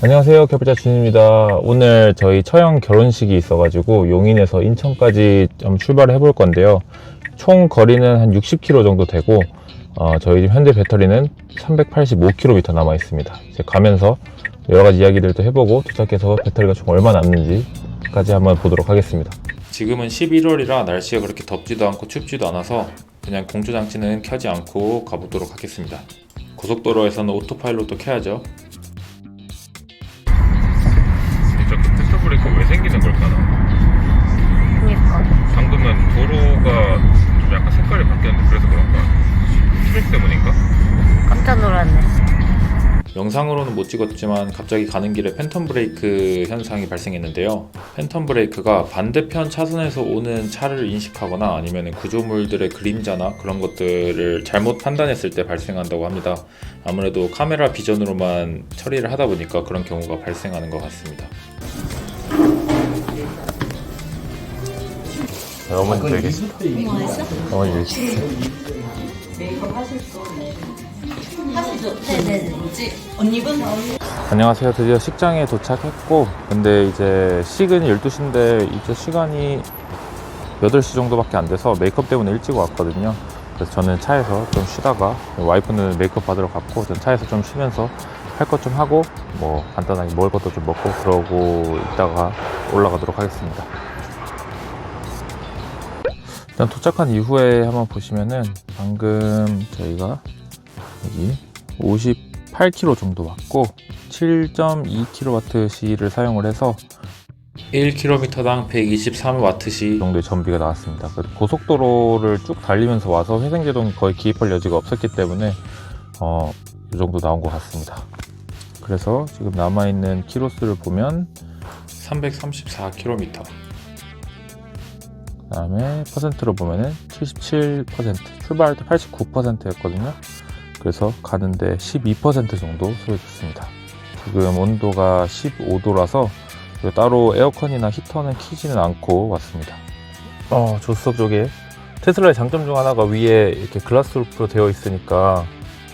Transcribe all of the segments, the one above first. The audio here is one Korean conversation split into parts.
안녕하세요. 개발자 준입니다. 오늘 저희 처형 결혼식이 있어가지고 용인에서 인천까지 좀 출발을 해볼 건데요. 총 거리는 한 60km 정도 되고, 어, 저희 집 현재 배터리는 385km 남아 있습니다. 이제 가면서 여러 가지 이야기들도 해보고 도착해서 배터리가 총 얼마 남는지까지 한번 보도록 하겠습니다. 지금은 11월이라 날씨가 그렇게 덥지도 않고 춥지도 않아서 그냥 공조장치는 켜지 않고 가보도록 하겠습니다. 고속도로에서는 오토파일럿도 켜야죠. 영상으로는 못 찍었지만 갑자기 가는 길에 팬텀 브레이크 현상이 발생했는데요. 팬텀 브레이크가 반대편 차선에서 오는 차를 인식하거나 아니면 구조물들의 그림자나 그런 것들을 잘못 판단했을 때 발생한다고 합니다. 아무래도 카메라 비전으로만 처리를 하다 보니까 그런 경우가 발생하는 것 같습니다. 어머니 되게 어머니 네네네 언니분? 안녕하세요. 드디어 식장에 도착했고, 근데 이제 식은 12시인데, 이제 시간이 8시 정도밖에 안 돼서 메이크업 때문에 일찍 왔거든요. 그래서 저는 차에서 좀 쉬다가, 와이프는 메이크업 받으러 갔고, 전 차에서 좀 쉬면서 할 것 좀 하고, 뭐, 간단하게 먹을 것도 좀 먹고, 그러고 있다가 올라가도록 하겠습니다. 일단 도착한 이후에 한번 보시면은, 방금 저희가 여기 58km 정도 왔고 7.2kWh를 사용을 해서 1km당 123Wh 정도의 전비가 나왔습니다. 고속도로를 쭉 달리면서 와서 회생제동이 거의 기입할 여지가 없었기 때문에 어, 이 정도 나온 것 같습니다. 그래서 지금 남아있는 키로수를 보면 334km 그 다음에 퍼센트로 보면은 77% 출발할 때 89%였거든요. 그래서 가는데 12% 정도 소요됐습니다. 지금 온도가 15도라서 따로 에어컨이나 히터는 키지는 않고 왔습니다. 어, 조수석 쪽에 테슬라의 장점 중 하나가 위에 이렇게 글라스 루프로 되어 있으니까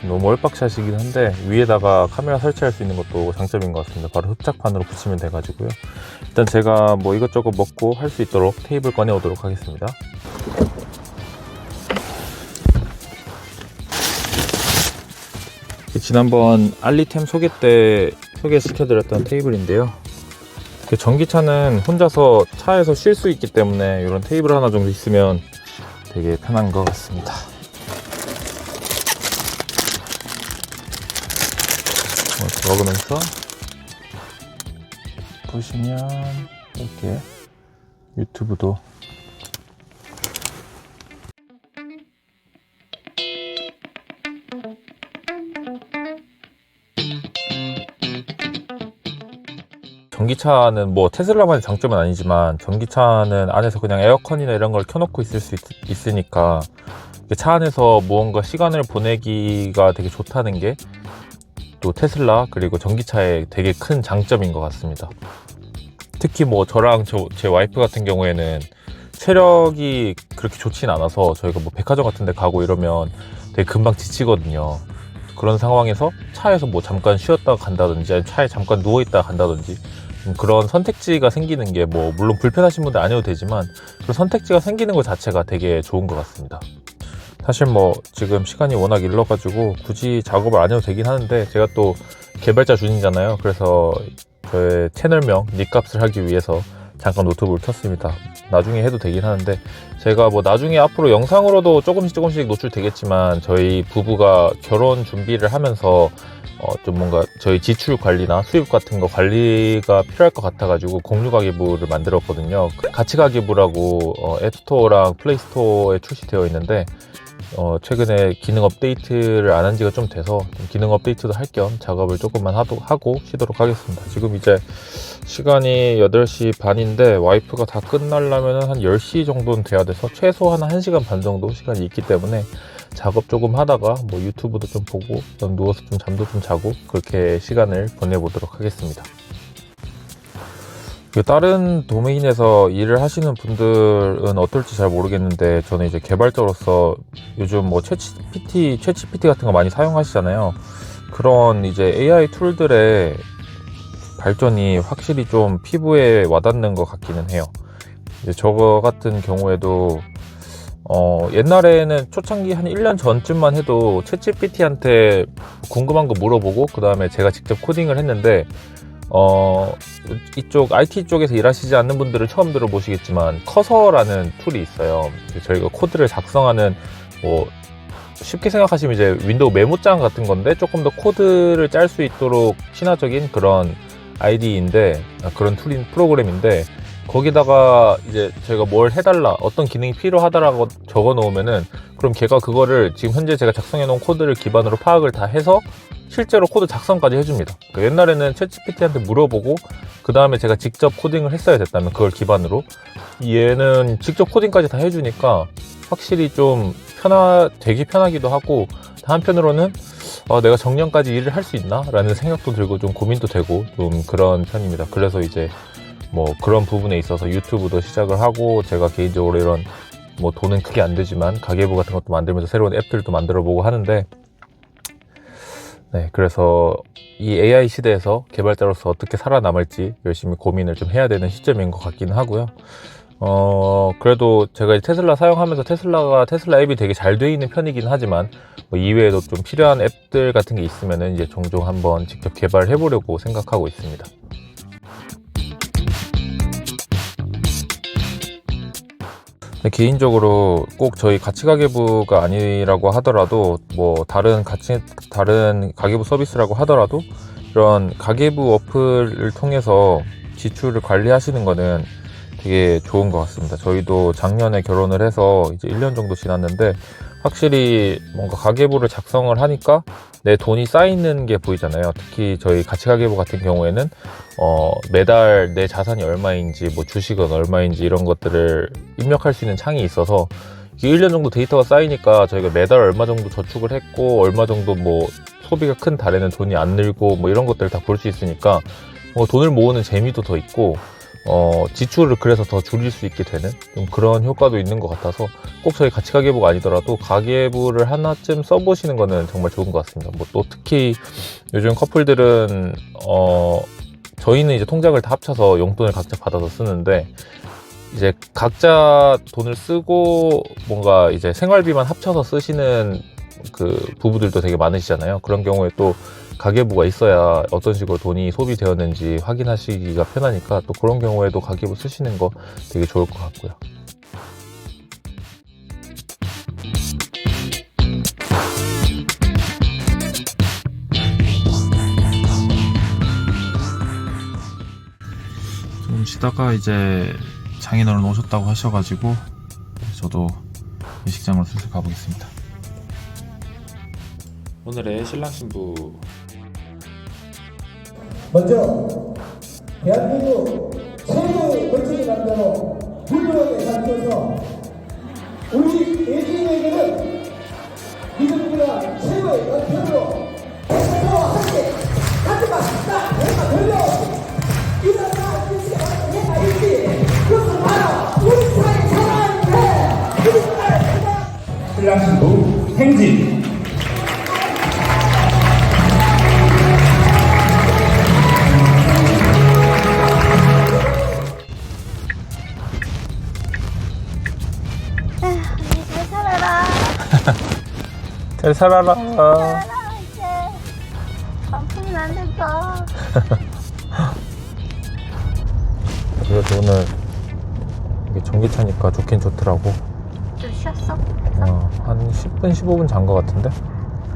너무 얼빡샷이긴 한데 위에다가 카메라 설치할 수 있는 것도 장점인 것 같습니다. 바로 흡착판으로 붙이면 돼가지고요. 일단 제가 뭐 이것저것 먹고 할 수 있도록 테이블 꺼내 오도록 하겠습니다. 지난번 알리템 소개 때 소개시켜드렸던 테이블인데요. 그 전기차는 혼자서 차에서 쉴 수 있기 때문에 이런 테이블 하나 정도 있으면 되게 편한 것 같습니다. 어, 먹으면서 보시면 이렇게 유튜브도 전기차는 뭐 테슬라만의 장점은 아니지만 전기차는 안에서 그냥 에어컨이나 이런 걸 켜놓고 있을 수 있, 으니까차 안에서 무언가 시간을 보내기가 되게 좋다는 게 또 테슬라 그리고 전기차의 되게 큰 장점인 것 같습니다. 특히 뭐 저랑 저, 제 와이프 같은 경우에는 체력이 그렇게 좋진 않아서 저희가 뭐 백화점 같은 데 가고 이러면 되게 금방 지치거든요. 그런 상황에서 차에서 뭐 잠깐 쉬었다가 간다든지 차에 잠깐 누워있다가 간다든지 음, 그런 선택지가 생기는 게 뭐 물론 불편하신 분들 아니어도 되지만 그런 선택지가 생기는 것 자체가 되게 좋은 것 같습니다. 사실 뭐 지금 시간이 워낙 일러가지고 굳이 작업을 안 해도 되긴 하는데 제가 또 개발자 준이잖아요. 그래서 저의 채널명 닉값을 하기 위해서 잠깐 노트북을 켰습니다. 나중에 해도 되긴 하는데 제가 뭐 나중에 앞으로 영상으로도 조금씩 조금씩 노출되겠지만 저희 부부가 결혼 준비를 하면서 어 좀 뭔가 저희 지출 관리나 수입 같은 거 관리가 필요할 것 같아가지고 공유 가계부를 만들었거든요. 같이 가계부라고 어 앱스토어랑 플레이스토어에 출시되어 있는데 어, 최근에 기능 업데이트를 안 한 지가 좀 돼서 좀 기능 업데이트도 할 겸 작업을 조금만 하도, 하고 쉬도록 하겠습니다. 지금 이제 시간이 8시 반인데 와이프가 다 끝나려면 한 10시 정도는 돼야 돼서 최소한 1시간 반 정도 시간이 있기 때문에 작업 조금 하다가 뭐 유튜브도 좀 보고 좀 누워서 좀 잠도 좀 자고 그렇게 시간을 보내보도록 하겠습니다. 그 다른 도메인에서 일을 하시는 분들은 어떨지 잘 모르겠는데 저는 이제 개발자로서 요즘 뭐 챗GPT, 챗GPT 같은 거 많이 사용하시잖아요. 그런 이제 AI 툴들의 발전이 확실히 좀 피부에 와닿는 것 같기는 해요. 저거 같은 경우에도 어, 옛날에는 초창기 한 1년 전쯤만 해도 챗GPT한테 궁금한 거 물어보고 그 다음에 제가 직접 코딩을 했는데 어, 이쪽 IT 쪽에서 일하시지 않는 분들은 처음 들어보시겠지만 커서라는 툴이 있어요. 저희가 코드를 작성하는 뭐 쉽게 생각하시면 이제 윈도우 메모장 같은 건데 조금 더 코드를 짤 수 있도록 친화적인 그런 ID인데 아, 그런 툴인 프로그램인데 거기다가 이제 저희가 뭘 해달라 어떤 기능이 필요하다라고 적어 놓으면은 그럼 걔가 그거를 지금 현재 제가 작성해 놓은 코드를 기반으로 파악을 다 해서 실제로 코드 작성까지 해줍니다. 그 옛날에는 챗GPT한테 물어보고 그 다음에 제가 직접 코딩을 했어야 됐다면 그걸 기반으로 얘는 직접 코딩까지 다 해주니까 확실히 좀 편하 되게 편하기도 하고 한편으로는 어, 내가 정년까지 일을 할 수 있나? 라는 생각도 들고 좀 고민도 되고 좀 그런 편입니다. 그래서 이제 뭐 그런 부분에 있어서 유튜브도 시작을 하고 제가 개인적으로 이런 뭐 돈은 크게 안 되지만 가계부 같은 것도 만들면서 새로운 앱들도 만들어 보고 하는데 네, 그래서 이 AI 시대에서 개발자로서 어떻게 살아남을지 열심히 고민을 좀 해야 되는 시점인 것 같기는 하고요. 어, 그래도 제가 테슬라 사용하면서 테슬라가 테슬라 앱이 되게 잘 돼 있는 편이긴 하지만 뭐 이외에도 좀 필요한 앱들 같은 게 있으면은 이제 종종 한번 직접 개발해 보려고 생각하고 있습니다. 개인적으로 꼭 저희 가치 가계부가 아니라고 하더라도 뭐 다른 가치 다른 가계부 서비스라고 하더라도 이런 가계부 어플을 통해서 지출을 관리하시는 거는 되게 좋은 것 같습니다. 저희도 작년에 결혼을 해서 이제 1년 정도 지났는데 확실히 뭔가 가계부를 작성을 하니까 내 돈이 쌓이는 게 보이잖아요. 특히 저희 가치 가계부 같은 경우에는 어, 매달 내 자산이 얼마인지 뭐 주식은 얼마인지 이런 것들을 입력할 수 있는 창이 있어서 이게 1년 정도 데이터가 쌓이니까 저희가 매달 얼마 정도 저축을 했고 얼마 정도 뭐 소비가 큰 달에는 돈이 안 늘고 뭐 이런 것들을 다 볼 수 있으니까 뭐 돈을 모으는 재미도 더 있고 어, 지출을 그래서 더 줄일 수 있게 되는 좀 그런 효과도 있는 것 같아서 꼭 저희 가치 가계부가 아니더라도 가계부를 하나쯤 써보시는 거는 정말 좋은 것 같습니다. 뭐 또 특히 요즘 커플들은 어, 저희는 이제 통장을 다 합쳐서 용돈을 각자 받아서 쓰는데 이제 각자 돈을 쓰고 뭔가 이제 생활비만 합쳐서 쓰시는 그 부부들도 되게 많으시잖아요. 그런 경우에 또 가계부가 있어야 어떤 식으로 돈이 소비되었는지 확인하시기가 편하니까 또 그런 경우에도 가계부 쓰시는 거 되게 좋을 것 같고요. 좀 쉬다가 이제 장인어른 오셨다고 하셔가지고 저도 음식장으로 슬슬 가보겠습니다. 오늘의 신랑 신부 먼저 대한민국 최고의 멋진 남자로 훌륭하게 가르쳐서 우리 예수님에게는 믿음보다 최고의 남편으로 저와 함께 하지마 나 내가 돌려 그것을 신부 행진 잘 살아라. 살아라 이제. 된다. 그래도 오늘 이게 전기차니까 좋긴 좋더라고. 좀 쉬었어? 어, 한 10분, 15분 잔것 같은데?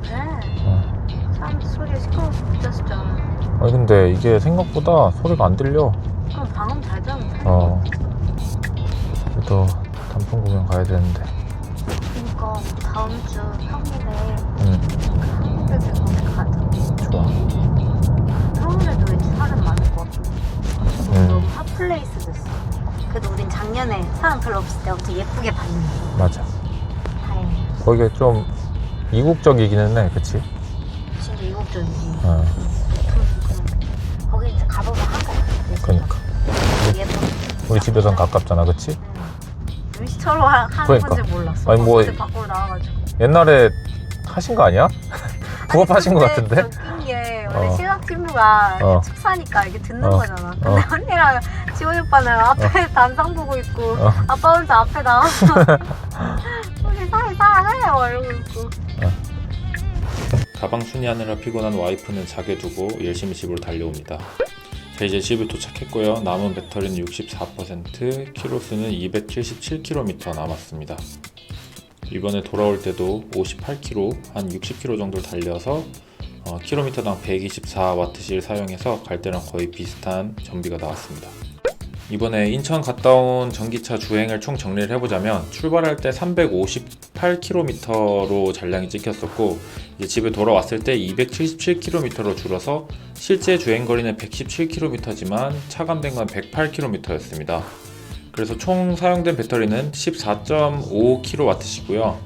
그래. 어. 사람 소리 시끄러워서 못 잤었잖아. 아니, 근데 이게 생각보다 소리가 안 들려. 그럼 방음 잘 돼. 어. 그래도 단풍 구경 가야 되는데. 그니까 다음 주 평일에 응, 한국에서 거기 가자. 좋아. 평일에도 왠지 사람 많을 것 같아. 음. 너무 핫플레이스 됐어. 그래도 우린 작년에 사람 별로 없을 때부터 예쁘게 봤는데 맞아. 다행이야. 거기에 좀 이국적이기는 해, 그치? 진짜 이국적이지. 어, 거기 이제 가보면 한거 같아. 그러니까. 예뻐. 우리 집에선 가깝잖아, 그치? 음 하- 하는 그러니까. 건지 몰랐어. 아니, 뭐- 밖으로 나와가지고. 옛날에 하신 거 아니야? 부업하신 것 아니, 같은데? 근데 저 웃긴 게 원래 어. 신랑 친구가 어. 축사니까 이게 듣는 어. 거잖아. 근데 어. 언니랑 지원 오빠는 앞에 단상 보고 있고 어. 아빠 혼자 앞에 나와서 우리 사이 사랑해 막 이러고 있고. 가방 순이하느라 피곤한 와이프는 자게 두고 열심히 집으로 달려옵니다. 자 이제 집에 도착했고요. 남은 배터리는 64%, 키로수는 277km 남았습니다. 이번에 돌아올 때도 58km, 한 60km 정도 달려서 어, 킬로미터당 124와트시를 사용해서 갈 때랑 거의 비슷한 전비가 나왔습니다. 이번에 인천 갔다 온 전기차 주행을 총 정리를 해보자면 출발할 때 358km로 잔량이 찍혔었고 집에 돌아왔을 때 277km로 줄어서 실제 주행 거리는 117km지만 차감된 건 108km였습니다. 그래서 총 사용된 배터리는 14.5kWh이고요.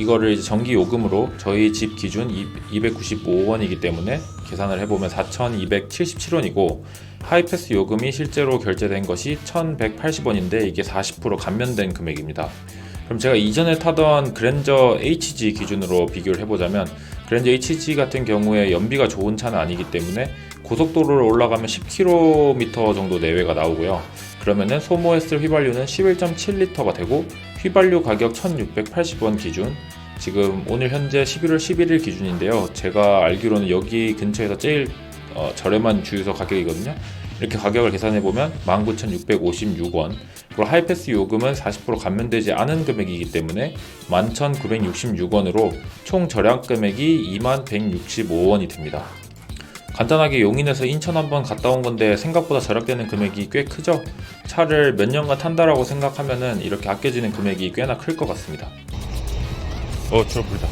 이거를 이제 전기 요금으로 저희 집 기준 295원이기 때문에 계산을 해보면 4,277원이고 하이패스 요금이 실제로 결제된 것이 1,180원인데 이게 40% 감면된 금액입니다. 그럼 제가 이전에 타던 그랜저 HG 기준으로 비교를 해보자면 그랜저 HG 같은 경우에 연비가 좋은 차는 아니기 때문에 고속도로를 올라가면 10km 정도 내외가 나오고요. 그러면은 소모했을 휘발유는 11.7리터가 되고 휘발유 가격 1,680원 기준 지금 오늘 현재 11월 11일 기준인데요. 제가 알기로는 여기 근처에서 제일 어, 저렴한 주유소 가격이거든요. 이렇게 가격을 계산해 보면 19,656원. 그리고 하이패스 요금은 40% 감면되지 않은 금액이기 때문에 11,966원으로 총 절약 금액이 21,165원이 됩니다. 간단하게 용인에서 인천 한번 갔다 온 건데 생각보다 절약되는 금액이 꽤 크죠? 차를 몇 년간 탄다라고 생각하면은 이렇게 아껴지는 금액이 꽤나 클 것 같습니다. 어, 줄어불다.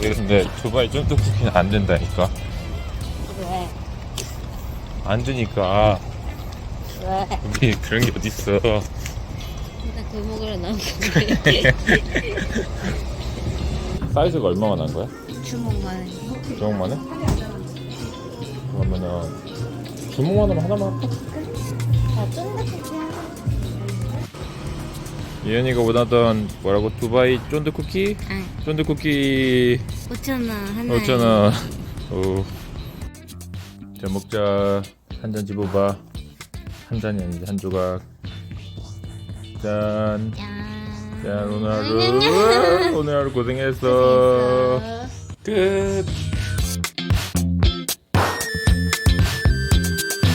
근데 두바이 쫀득쿠키는 안 된다니까. 왜? 안 되니까. 왜? 우리 그런 게 어딨어. 일단 골목으로 나온 게 사이즈가 얼마가 난 거야? 주먹만 주먹만 해? 그러면은 주먹만으로 하나만 할까? 아 하나 예은이가 원하던 뭐라고? 두바이 쫀득 쿠키? 응. 쫀득 쿠키. 5천원 하나에. 5천원. 오. 자 먹자. 한 잔 집어봐. 한 잔이 아니지 한 조각 짠, 짠 오늘 하루 오늘 하루 고생했어. 끝